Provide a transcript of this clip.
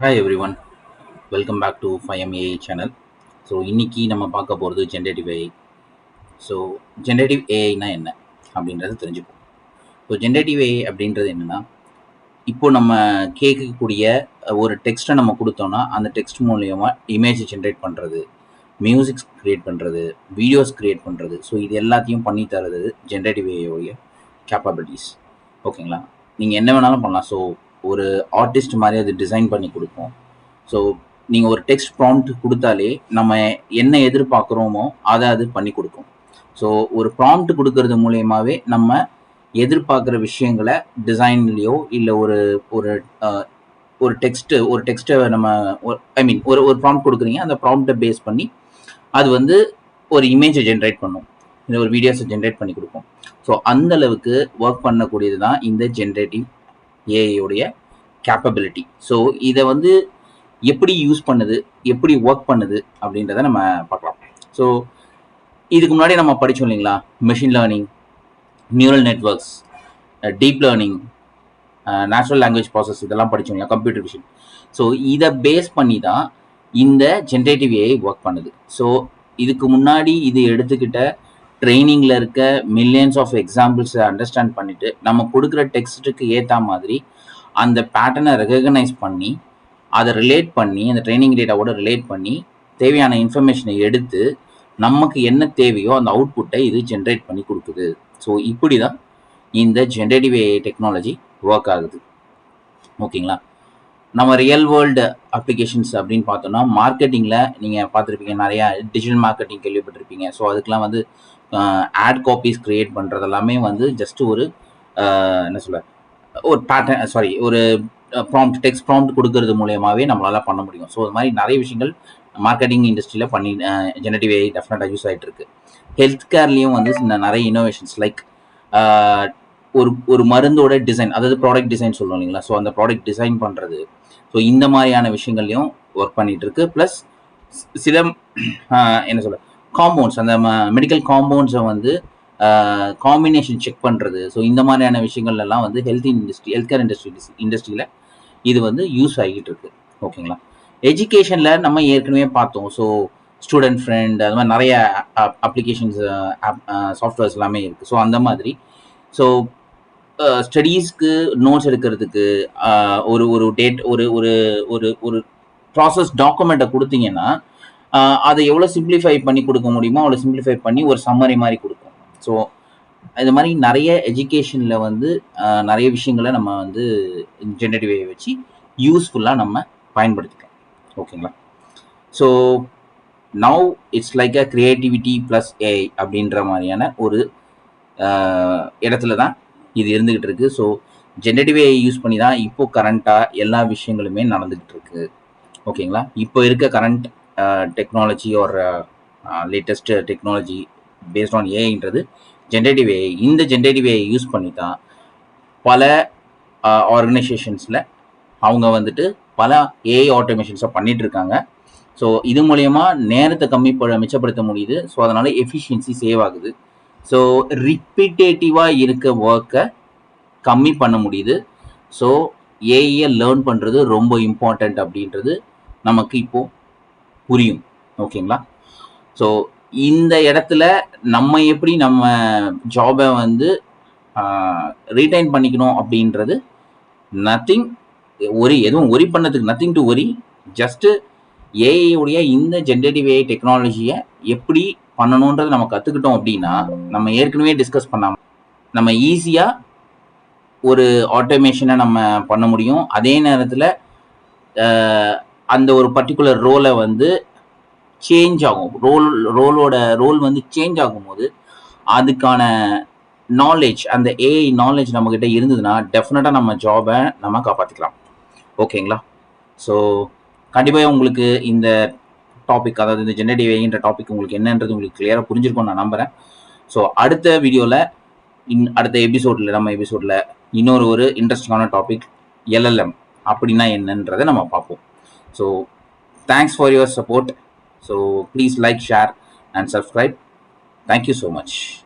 Hi everyone welcome back to five MA channel so இன்றைக்கி நம்ம பார்க்க போகிறது ஜென்ரேட்டிவ் ஏஐ ஸோ ஜென்ரேட்டிவ் ஏஐனா என்ன அப்படின்றத தெரிஞ்சுப்போம். ஸோ ஜென்ரேட்டிவ் ஏஐ அப்படின்றது என்னென்னா இப்போ நம்ம கேட்கக்கூடிய ஒரு டெக்ஸ்ட்டை நம்ம கொடுத்தோம்னா அந்த டெக்ஸ்ட் மூலியமாக இமேஜ் ஜென்ரேட் பண்ணுறது மியூசிக்ஸ் க்ரியேட் பண்ணுறது வீடியோஸ் க்ரியேட் பண்ணுறது ஸோ இது எல்லாத்தையும் பண்ணி தரது ஜென்ரேட்டிவ் ஏஐயோடைய கேப்பபிலிட்டிஸ் ஓகேங்களா நீங்கள் என்ன வேணாலும் பண்ணலாம். ஸோ ஒரு ஆர்டிஸ்ட் மாதிரி அது டிசைன் பண்ணி கொடுக்கும் ஸோ நீங்கள் ஒரு டெக்ஸ்ட் ப்ராம்ப்ட் கொடுத்தாலே நம்ம என்ன எதிர்பார்க்குறோமோ அதை அது பண்ணி கொடுக்கும். ஸோ ஒரு ப்ராம்ப்ட் கொடுக்கறது மூலயமாவே நம்ம எதிர்பார்க்குற விஷயங்களை டிசைன்லேயோ இல்லை ஒரு ஒரு ஒரு டெக்ஸ்ட்டு ஒரு டெக்ஸ்ட்டை நம்ம ஐ மீன் ஒரு ஒரு ப்ராம்ப்ட் கொடுக்குறீங்க அந்த ப்ராம்ப்டை பேஸ் பண்ணி அது வந்து ஒரு இமேஜை ஜென்ரேட் பண்ணும். இல்லை ஒரு வீடியோஸை ஜென்ரேட் பண்ணி கொடுக்கும். ஸோ அந்த அளவுக்கு ஒர்க் பண்ணக்கூடியது தான் இந்த ஜென்ரேட்டிவ் ஏஐயோடைய கேப்பபிலிட்டி ஸோ இதை வந்து எப்படி யூஸ் பண்ணுது எப்படி ஒர்க் பண்ணுது அப்படின்றத நம்ம பார்க்கலாம். ஸோ இதுக்கு முன்னாடி நம்ம படித்தோம் இல்லைங்களா? Machine learning neural networks deep learning natural language process இதெல்லாம் படித்தோம் இல்லையா? கம்ப்யூட்டர் விஷன் ஸோ இதை பேஸ் பண்ணி தான் இந்த ஜென்ரேட்டிவ் ஏஐ ஒர்க் பண்ணுது. ஸோ இதுக்கு முன்னாடி இது எடுத்துக்கிட்ட ட்ரைனிங்கில் இருக்க மில்லியன்ஸ் ஆஃப் எக்ஸாம்பிள்ஸை அண்டர்ஸ்டாண்ட் பண்ணிவிட்டு நம்ம கொடுக்குற டெக்ஸ்ட்டுக்கு ஏற்ற மாதிரி அந்த பேட்டர்னை ரெகக்னைஸ் பண்ணி அதை ரிலேட் பண்ணி அந்த ட்ரைனிங் டேட்டாவோட ரிலேட் பண்ணி தேவையான இன்ஃபர்மேஷனை எடுத்து நமக்கு என்ன தேவையோ அந்த அவுட்புட்டை இது ஜென்ரேட் பண்ணி கொடுக்குது. ஸோ இப்படி தான் இந்த ஜென்ரேட்டிவ் ஏஐ டெக்னாலஜி ஒர்க் ஆகுது. ஓகேங்களா நம்ம ரியல் வேர்ல்டு அப்ளிகேஷன்ஸ் அப்படின்னு பார்த்தோம்னா மார்க்கெட்டிங்கில் நீங்கள் பார்த்துருப்பீங்க நிறையா டிஜிட்டல் மார்க்கெட்டிங் கேள்விப்பட்டிருப்பீங்க. ஸோ அதுக்கெலாம் வந்து ஆட் காப்பீஸ் க்ரியேட் பண்ணுறது எல்லாமே வந்து ஜஸ்ட் ஒரு என்ன சொல்ல ஒரு பேட்டர்ன் சாரி ஒரு ப்ராம்ப்ட் டெக்ஸ்ட் ப்ராம்ப்ட் கொடுக்கறது மூலியமாகவே நம்மளால பண்ண முடியும். ஸோ அது மாதிரி நிறைய விஷயங்கள் மார்க்கெட்டிங் இண்டஸ்ட்ரியில் பண்ணி ஜெனரேட்டிவ் ஏஐ டெஃபினட்டாக யூஸ் ஆகிட்டு இருக்கு. ஹெல்த் கேர்லேயும் வந்து நிறைய இன்னோவேஷன்ஸ் லைக் ஒரு ஒரு மருந்தோட டிசைன் அதாவது ப்ராடக்ட் டிசைன் சொல்லுவோம் இல்லைங்களா? ஸோ அந்த ப்ராடக்ட் டிசைன் பண்ணுறது ஸோ இந்த மாதிரியான விஷயங்கள்லையும் ஒர்க் பண்ணிட்டு இருக்கு. ப்ளஸ் சில என்ன சொல்ல காம்பவுண்ட்ஸ் அந்த மெடிக்கல் காம்பவுண்ட்ஸை வந்து காம்பினேஷன் செக் பண்ணுறது ஸோ இந்த மாதிரியான விஷயங்கள் எல்லாம் வந்து health industry health care industry இண்டஸ்ட்ரியில் இது வந்து யூஸ் ஆகிட்டு இருக்கு. ஓகேங்களா எஜுகேஷனில் நம்ம ஏற்கனவே பார்த்தோம். ஸோ ஸ்டூடெண்ட் ஃப்ரெண்ட் அது மாதிரி நிறைய அப்ளிகேஷன்ஸ் சாஃப்ட்வேர்ஸ் எல்லாமே இருக்குது ஸோ அந்த மாதிரி. ஸோ ஸ்டடீஸ்க்கு நோட்ஸ் எடுக்கிறதுக்கு ஒரு ஒரு டேட் ஒரு ஒரு ஒரு ஒரு ப்ராசஸ் டாக்குமெண்ட்டை கொடுத்தீங்கன்னா அதை எவ்வளோ சிம்பிளிஃபை பண்ணி கொடுக்க முடியுமோ அவ்வளோ சிம்பிளிஃபை பண்ணி ஒரு சம்மரி மாதிரி கொடுக்கும் ஸோ இது மாதிரி நிறைய எஜுகேஷனில் வந்து நிறைய விஷயங்களை நம்ம வந்து ஜென்ரேட்டிவ் ஏஐ வச்சு யூஸ்ஃபுல்லாக நம்ம பயன்படுத்திக்கலாம். ஓகேங்களா? So now it's like a creativity plus AI அப்படின்ற மாதிரியான ஒரு இடத்துல தான் இது இருந்துக்கிட்டு இருக்கு. ஸோ ஜென்ரேட்டிவ் ஏஐ யூஸ் பண்ணி தான் இப்போ கரண்ட்டாக எல்லா விஷயங்களுமே நடந்துக்கிட்டு இருக்கு. ஓகேங்களா? இப்போ இருக்க கரண்ட் டெக்னாலஜி ஒரு லேட்டஸ்ட் டெக்னாலஜி பேஸ்ட் ஆன் ஏஐன்றது ஜென்ரேட்டிவ் ஏஐ இந்த ஜென்ரேட்டிவ் ஏஐ யூஸ் பண்ணி தான் பல ஆர்கனைசேஷன்ஸில் அவங்க வந்துட்டு பல ஏஐ ஆட்டோமேஷன்ஸை பண்ணிட்டு இருக்காங்க ஸோ இது மூலயமா நேரத்தை கம்மி மிச்சப்படுத்த முடியுது. ஸோ அதனால எஃபிஷியன்சி சேவ் ஆகுது. ஸோ ரிப்பீட்டேட்டிவாக இருக்க ஒர்க்கை கம்மி பண்ண முடியுது. ஸோ ஏஐயை லேர்ன் பண்ணுறது ரொம்ப இம்பார்ட்டண்ட் அப்படின்றது நமக்கு இப்போது புரியும். ஓகேங்களா ஸோ இந்த இடத்துல நம்ம எப்படி நம்ம ஜாபை வந்து ரீடைன் பண்ணிக்கணும் அப்படின்றது நத்திங் ஒரி எதுவும் ஒரி பண்ணதுக்கு nothing to worry just AI இந்த ஜென்ரேட்டிவ் ஏஐ டெக்னாலஜியை எப்படி பண்ணணுன்றதை நம்ம கற்றுக்கிட்டோம் அப்படின்னா நம்ம ஏற்கனவே டிஸ்கஸ் பண்ணாமல் நம்ம ஈஸியாக ஒரு ஆட்டோமேஷனை நம்ம பண்ண முடியும். அதே நேரத்தில் அந்த ஒரு பர்டிகுலர் ரோலை வந்து சேஞ்ச் ஆகும். ரோல் ரோலோட ரோல் வந்து சேஞ்ச் ஆகும்போது அதுக்கான நாலேஜ் அந்த ஏஐ நாலேஜ் நம்மக்கிட்ட இருந்ததுன்னா டெஃபினட்டாக நம்ம ஜாபை நம்ம காப்பாற்றிக்கலாம் ஓகேங்களா? ஸோ கண்டிப்பாக உங்களுக்கு இந்த டாபிக் அதாவது இந்த ஜெனரேட்டிவ் ஏஐன்ற டாபிக் உங்களுக்கு என்னன்றது உங்களுக்கு கிளியராக புரிஞ்சிருக்கும் நான் நம்புகிறேன் ஸோ அடுத்த வீடியோவில் இன் அடுத்த எபிசோடில் நம்ம எபிசோடில் இன்னொரு ஒரு இன்ட்ரெஸ்டிங்கான டாபிக் எல்எல்எம் அப்படின்னா என்னன்றதை நம்ம பார்ப்போம். So thanks for your support So please like, share and subscribe. Thank you so much.